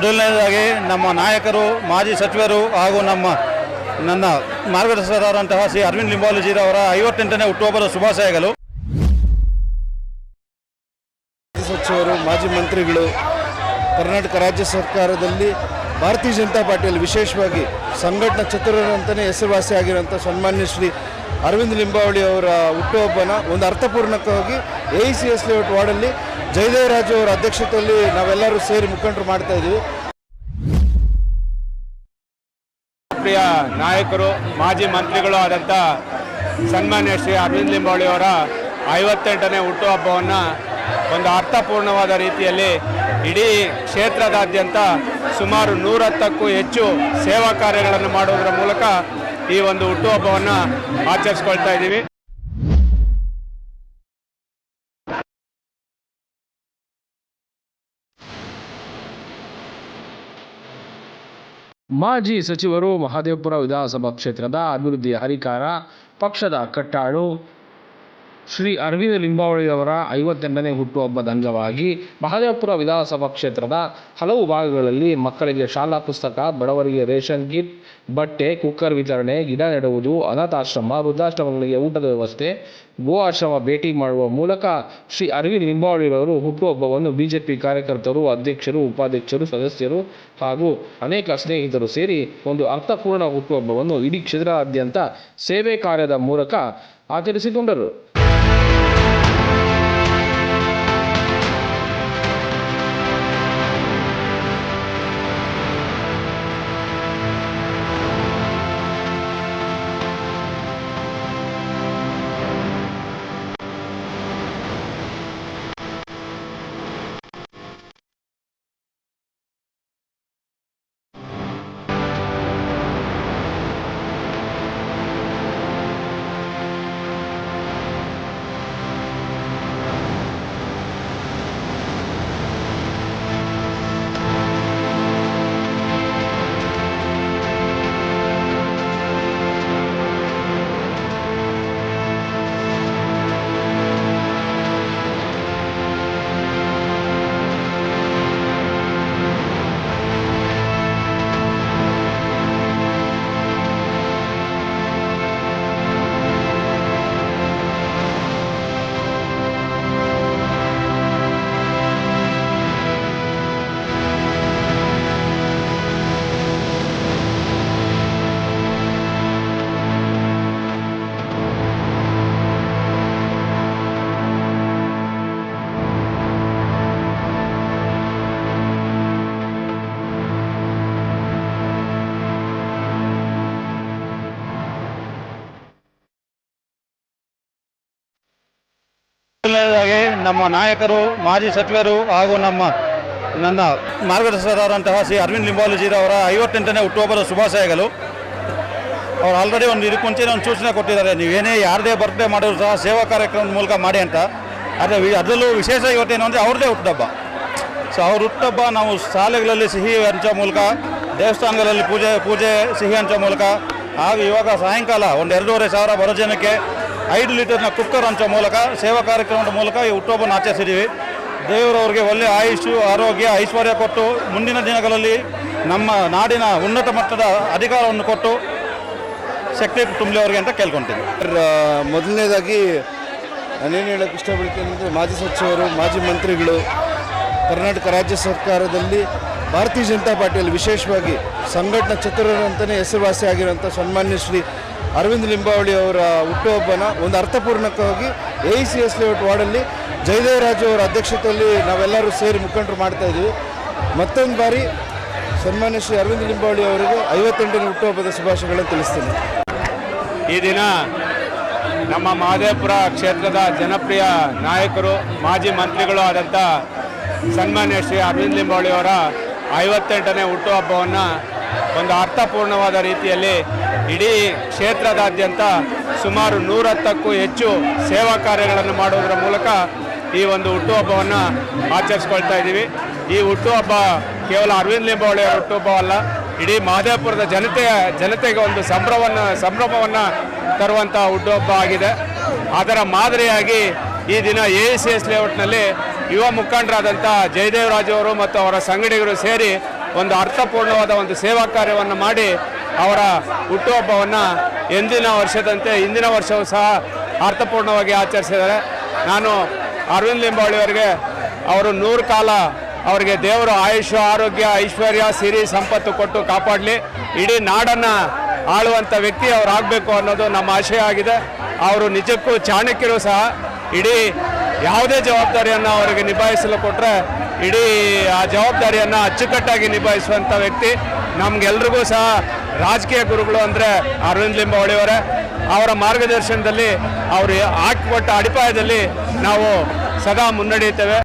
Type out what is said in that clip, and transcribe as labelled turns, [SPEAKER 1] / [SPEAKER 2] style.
[SPEAKER 1] ಮೊದಲನೇದಾಗಿ ನಮ್ಮ ನಾಯಕರು, ಮಾಜಿ ಸಚಿವರು ಹಾಗೂ ನಮ್ಮ ನನ್ನ ಮಾರ್ಗದರ್ಶಕರಾದಂತಹ ಶ್ರೀ ಅರವಿಂದ್ ಲಿಂಬಾಲಜಿರವರ ಐವತ್ತೆಂಟನೇ ಹುಟ್ಟುಹಬ್ಬದ ಶುಭಾಶಯಗಳು.
[SPEAKER 2] ಸಚಿವರು, ಮಾಜಿ ಮಂತ್ರಿಗಳು, ಕರ್ನಾಟಕ ರಾಜ್ಯ ಸರ್ಕಾರದಲ್ಲಿ ಭಾರತೀಯ ಜನತಾ ಪಾರ್ಟಿಯಲ್ಲಿ ವಿಶೇಷವಾಗಿ ಸಂಘಟನಾ ಚತುರರಂತಲೇ ಹೆಸರುವಾಸಿಯಾಗಿರುವಂಥ ಹೆಸರುವಾಸಿ ಸನ್ಮಾನ್ಯ ಶ್ರೀ ಅರವಿಂದ್ ಲಿಂಬಾವಳಿ ಅವರ ಹುಟ್ಟುಹಬ್ಬನ ಒಂದು ಅರ್ಥಪೂರ್ಣಕವಾಗಿ ಎ ಸಿ ಎಸ್ ಲೇಔಟ್ ವಾರ್ಡಲ್ಲಿ ಜಯದೇವರಾಜು ಅವರ ಅಧ್ಯಕ್ಷತೆಯಲ್ಲಿ ನಾವೆಲ್ಲರೂ ಸೇರಿ ಮುಖಂಡರು ಮಾಡ್ತಾ ಇದ್ದೀವಿ.
[SPEAKER 3] ಪ್ರಿಯ ನಾಯಕರು, ಮಾಜಿ ಮಂತ್ರಿಗಳು ಆದಂಥ ಸನ್ಮಾನ್ಯ ಶ್ರೀ ಅರವಿಂದ್ ಲಿಂಬಾವಳಿ ಅವರ ಐವತ್ತೆಂಟನೇ ಹುಟ್ಟುಹಬ್ಬವನ್ನು ಒಂದು ಅರ್ಥಪೂರ್ಣವಾದ ರೀತಿಯಲ್ಲಿ ಇಡೀ ಕ್ಷೇತ್ರದಾದ್ಯಂತ ಸುಮಾರು ನೂರತ್ತಕ್ಕೂ ಹೆಚ್ಚು ಸೇವಾ ಕಾರ್ಯಗಳನ್ನು ಮಾಡುವುದರ ಮೂಲಕ ಈ ಒಂದು ಹುಟ್ಟುಹಬ್ಬವನ್ನು ಆಚರಿಸ್ಕೊಳ್ತಾ ಇದ್ದೀವಿ.
[SPEAKER 4] ಮಾಜಿ ಸಚಿವರು ಮಹದೇವಪುರ ವಿಧಾನಸಭಾ ಕ್ಷೇತ್ರದ ಅಭಿವೃದ್ಧಿಯ ಹರಿಕಾರ ಪಕ್ಷದ ಕಟ್ಟಾಳು ಶ್ರೀ ಅರವಿಂದ ಲಿಂಬಾವಳಿಯವರ ಐವತ್ತೆಂಟನೇ ಹುಟ್ಟುಹಬ್ಬದ ಅಂಗವಾಗಿ ಮಹದೇವಪುರ ವಿಧಾನಸಭಾ ಕ್ಷೇತ್ರದ ಹಲವು ಭಾಗಗಳಲ್ಲಿ ಮಕ್ಕಳಿಗೆ ಶಾಲಾ ಪುಸ್ತಕ, ಬಡವರಿಗೆ ರೇಷನ್ ಕಿಟ್, ಬಟ್ಟೆ, ಕುಕ್ಕರ್ ವಿತರಣೆ, ಗಿಡ ನೆಡುವುದು, ಅನಾಥಾಶ್ರಮ, ವೃದ್ಧಾಶ್ರಮಗಳಿಗೆ ಊಟದ ವ್ಯವಸ್ಥೆ ಗೋ ಆಶ್ರಮ ಭೇಟಿ ಮಾಡುವ ಮೂಲಕ ಶ್ರೀ ಅರವಿಂದ ಲಿಂಬಾವಳಿಯವರು ಹುಟ್ಟುಹಬ್ಬವನ್ನು ಬಿಜೆಪಿ ಕಾರ್ಯಕರ್ತರು, ಅಧ್ಯಕ್ಷರು, ಉಪಾಧ್ಯಕ್ಷರು, ಸದಸ್ಯರು ಹಾಗೂ ಅನೇಕ ಸ್ನೇಹಿತರು ಸೇರಿ ಒಂದು ಅರ್ಥಪೂರ್ಣ ಹುಟ್ಟುಹಬ್ಬವನ್ನು ಇಡೀ ಕ್ಷೇತ್ರಾದ್ಯಂತ ಸೇವೆ ಕಾರ್ಯದ ಮೂಲಕ ಆಚರಿಸಿಕೊಂಡರು.
[SPEAKER 1] ಮೊದಲನೇದಾಗಿ ನಮ್ಮ ನಾಯಕರು, ಮಾಜಿ ಸಚಿವರು ಹಾಗೂ ನಮ್ಮ ನನ್ನ ಮಾರ್ಗದರ್ಶಕರಾದಂತಹ ಶ್ರೀ ಅರವಿಂದ್ ಲಿಂಬಾಲುಜಿರವರ ಐವತ್ತೆಂಟನೇ ಹುಟ್ಟುಹಬ್ಬದ ಶುಭಾಶಯಗಳು. ಅವ್ರು ಆಲ್ರೆಡಿ ಒಂದು ಇದಕ್ಕೆ ಮುಂಚೆನೇ ಒಂದು ಸೂಚನೆ ಕೊಟ್ಟಿದ್ದಾರೆ ನೀವೇನೇ ಯಾರದೇ ಬರ್ತ್ಡೇ ಮಾಡಿದ್ರು ಸಹ ಸೇವಾ ಕಾರ್ಯಕ್ರಮದ ಮೂಲಕ ಮಾಡಿ ಅಂತ. ಆದರೆ ಅದರಲ್ಲೂ ವಿಶೇಷ ಇವತ್ತೇನು ಅಂದರೆ ಅವ್ರದ್ದೇ ಹುಟ್ಟುಹಬ್ಬ ಸೊ ಅವ್ರ ಹುಟ್ಟುಹಬ್ಬ ನಾವು ಶಾಲೆಗಳಲ್ಲಿ ಸಿಹಿ ಹಂಚೋ ಮೂಲಕ, ದೇವಸ್ಥಾನಗಳಲ್ಲಿ ಪೂಜೆ ಪೂಜೆ ಸಿಹಿ ಹಂಚೋ ಮೂಲಕ, ಹಾಗೂ ಇವಾಗ ಸಾಯಂಕಾಲ ಒಂದು ಎರಡೂವರೆ ಸಾವಿರ ಬರೋ ಜನಕ್ಕೆ ಐದು ಲೀಟರ್ನ ಕುಕ್ಕರ್ ಹಂಚೋ ಮೂಲಕ, ಸೇವಾ ಕಾರ್ಯಕ್ರಮದ ಮೂಲಕ ಈ ಹುಟ್ಟುಹಬ್ಬನ ಆಚರಿಸಿದ್ದೀವಿ. ದೇವರವರಿಗೆ ಒಳ್ಳೆ ಆಯುಷು, ಆರೋಗ್ಯ, ಐಶ್ವರ್ಯ ಕೊಟ್ಟು ಮುಂದಿನ ದಿನಗಳಲ್ಲಿ ನಮ್ಮ ನಾಡಿನ ಉನ್ನತ ಮಟ್ಟದ ಅಧಿಕಾರವನ್ನು ಕೊಟ್ಟು ಶಕ್ತಿ ತುಂಬಲಿ ಅಂತ ಕೇಳ್ಕೊತೀನಿ
[SPEAKER 2] ಮೊದಲನೇದಾಗಿ ನಾನೇನು ಹೇಳೋಕ್ಕೆ ಇಷ್ಟಪಡ್ತೀನಿ ಅಂದರೆ ಮಾಜಿ ಸಚಿವರು, ಮಾಜಿ ಮಂತ್ರಿಗಳು, ಕರ್ನಾಟಕ ರಾಜ್ಯ ಸರ್ಕಾರದಲ್ಲಿ ಭಾರತೀಯ ಜನತಾ ಪಾರ್ಟಿಯಲ್ಲಿ ವಿಶೇಷವಾಗಿ ಸಂಘಟನಾ ಚತುರರಂತಲೇ ಹೆಸರುವಾಸಿಯಾಗಿರುವಂಥ ಸನ್ಮಾನ್ಯ ಶ್ರೀ ಅರವಿಂದ್ ಲಿಂಬಾವಳಿ ಅವರ ಹುಟ್ಟುಹಬ್ಬನ ಒಂದು ಅರ್ಥಪೂರ್ಣಕವಾಗಿ ಎ ಸಿ ಎಸ್ ಲೇಔಟ್ ವಾರ್ಡಲ್ಲಿ ಜಯದೇವರಾಜು ಅವರ ಅಧ್ಯಕ್ಷತೆಯಲ್ಲಿ ನಾವೆಲ್ಲರೂ ಸೇರಿ ಮುಖಂಡರು ಮಾಡ್ತಾ ಇದ್ದೀವಿ ಮತ್ತೊಂದು ಬಾರಿ ಸನ್ಮಾನ್ಯ ಶ್ರೀ ಅರವಿಂದ್ ಲಿಂಬಾವಳಿ ಅವರಿಗೆ ಐವತ್ತೆಂಟನೇ ಹುಟ್ಟುಹಬ್ಬದ ಶುಭಾಶಯಗಳನ್ನು ತಿಳಿಸ್ತೀನಿ.
[SPEAKER 3] ಈ ದಿನ ನಮ್ಮ ಮಾದೇಪುರ ಕ್ಷೇತ್ರದ ಜನಪ್ರಿಯ ನಾಯಕರು, ಮಾಜಿ ಮಂತ್ರಿಗಳು ಆದಂಥ ಸನ್ಮಾನ್ಯ ಶ್ರೀ ಅರವಿಂದ್ ಲಿಂಬಾವಳಿ ಅವರ ಐವತ್ತೆಂಟನೇ ಹುಟ್ಟುಹಬ್ಬವನ್ನು ಒಂದು ಅರ್ಥಪೂರ್ಣವಾದ ರೀತಿಯಲ್ಲಿ ಇಡೀ ಕ್ಷೇತ್ರದಾದ್ಯಂತ ಸುಮಾರು ನೂರತ್ತಕ್ಕೂ ಹೆಚ್ಚು ಸೇವಾ ಕಾರ್ಯಗಳನ್ನು ಮಾಡುವುದರ ಮೂಲಕ ಈ ಒಂದು ಹುಟ್ಟುಹಬ್ಬವನ್ನು ಆಚರಿಸ್ಕೊಳ್ತಾ ಇದ್ದೀವಿ. ಈ ಹುಟ್ಟುಹಬ್ಬ ಕೇವಲ ಅರವಿಂದ್ ಲಿಂಬಾವಳಿಯ ಅವರ ಹುಟ್ಟುಹಬ್ಬವಲ್ಲ ಇಡೀ ಮಹದೇವಪುರದ ಜನತೆಯ, ಜನತೆಗೆ ಒಂದು ಸಂಭ್ರಮವನ್ನು ಸಂಭ್ರಮವನ್ನು ತರುವಂಥ ಹುಟ್ಟುಹಬ್ಬ ಆಗಿದೆ. ಅದರ ಮಾದರಿಯಾಗಿ ಈ ದಿನ ಎ ಸಿ ಎಸ್ ಲೇಔಟ್ನಲ್ಲಿ ಯುವ ಮುಖಂಡರಾದಂಥ ಜಯದೇವರಾಜು ಅವರು ಮತ್ತು ಅವರ ಸಂಗಡಿಗರು ಸೇರಿ ಒಂದು ಅರ್ಥಪೂರ್ಣವಾದ ಒಂದು ಸೇವಾ ಕಾರ್ಯವನ್ನು ಮಾಡಿ ಅವರ ಹುಟ್ಟುಹಬ್ಬವನ್ನು ಎಂದಿನ ವರ್ಷದಂತೆ ಇಂದಿನ ವರ್ಷವೂ ಸಹ ಅರ್ಥಪೂರ್ಣವಾಗಿ ಆಚರಿಸಿದ್ದಾರೆ. ನಾನು ಅರವಿಂದ್ ಲಿಂಬಾವಳಿ ಅವರಿಗೆ, ಅವರು ನೂರು ಕಾಲ ಅವರಿಗೆ ದೇವರು ಆಯುಷ, ಆರೋಗ್ಯ, ಐಶ್ವರ್ಯ, ಸಿರಿ, ಸಂಪತ್ತು ಕೊಟ್ಟು ಕಾಪಾಡಲಿ. ಇಡೀ ನಾಡನ್ನು ಆಳುವಂಥ ವ್ಯಕ್ತಿ ಅವರು ಆಗಬೇಕು ಅನ್ನೋದು ನಮ್ಮ ಆಶಯ ಆಗಿದೆ. ಅವರು ನಿಜಕ್ಕೂ ಚಾಣಕ್ಯರು ಸಹ ಇಡೀ ಯಾವುದೇ ಜವಾಬ್ದಾರಿಯನ್ನು ಅವರಿಗೆ ನಿಭಾಯಿಸಲು ಕೊಟ್ಟರೆ ಇಡೀ ಆ ಜವಾಬ್ದಾರಿಯನ್ನು ಅಚ್ಚುಕಟ್ಟಾಗಿ ನಿಭಾಯಿಸುವಂಥ ವ್ಯಕ್ತಿ. ನಮಗೆಲ್ರಿಗೂ ಸಹ ರಾಜಕೀಯ ಗುರುಗಳು ಅಂದರೆ ಅರವಿಂದ್ ಲಿಂಬಾವಳಿಯವರೇ ಅವರ ಮಾರ್ಗದರ್ಶನದಲ್ಲಿ ಅವರು ಹಾಕಿಕೊಟ್ಟ ಅಡಿಪಾಯದಲ್ಲಿ ನಾವು ಸದಾ ಮುನ್ನಡೆಯುತ್ತೇವೆ.